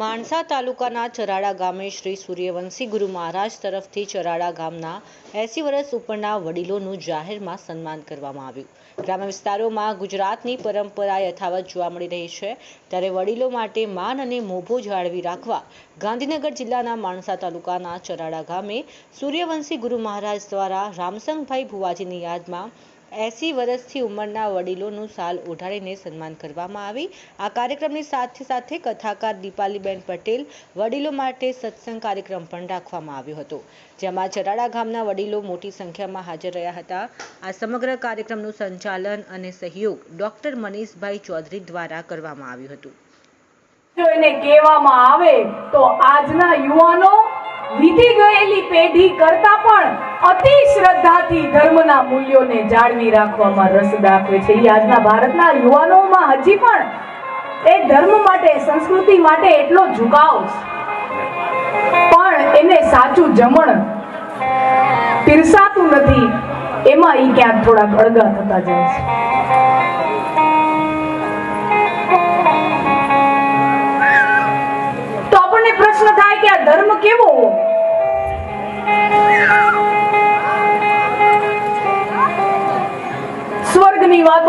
માણસા તાલુકાના ચરાડા ગામે શ્રી સૂર્યવંશી ગુરુ મહારાજ તરફથી ચરાડા ગામના એસી વર્ષ ઉપરના વડીલોનું જાહેરમાં સન્માન કરવામાં આવ્યું. ગ્રામ્ય વિસ્તારોમાં ગુજરાતની પરંપરા યથાવત જોવા મળી રહી છે. ત્યારે વડીલો માટે માન અને મોભો જાળવી રાખવા ગાંધીનગર જિલ્લાના માણસા તાલુકાના ચરાડા ગામે સૂર્યવંશી ગુરુ મહારાજ દ્વારા રામસંગભાઈ ભુવાજીની યાદમાં એસી વર્ષથી ઉંમરના વડીલોનું સાલ ઓઢાડીને સન્માન કરવામાં આવી. આ કાર્યક્રમની સાથે સાથે કથાકાર દીપાલીબેન પટેલ વડીલો માટે સત્સંગ કાર્યક્રમ પણ રાખવામાં આવ્યો હતો, જેમાં ચરાડા ગામના વડીલો મોટી સંખ્યામાં હાજર રહ્યા હતા. આ સમગ્ર કાર્યક્રમનું સંચાલન અને સહયોગ ડોક્ટર મનીષભાઈ ચૌધરી દ્વારા કરવામાં આવ્યું હતું. જો એને કહેવામાં આવે તો આજના યુવાનો વીતી ગયેલી પેઢી કરતા અતિ ધર્મના મૂલ્યોને જાળવી રાખવામાં રસ દાખવે છે. એ આજના ભારતના યુવાનોમાં હજી પણ એ ધર્મ માટે, સંસ્કૃતિ માટે એટલો ઝુકાવ પણ એને સાચું જમણ પીરસાતું નથી. એમાં એ ક્યાંક થોડાક અળગા થતા જાય છે. તો આપણને પ્રશ્ન થાય કે આ ધર્મ કેવો સ્વર્ગની વાતો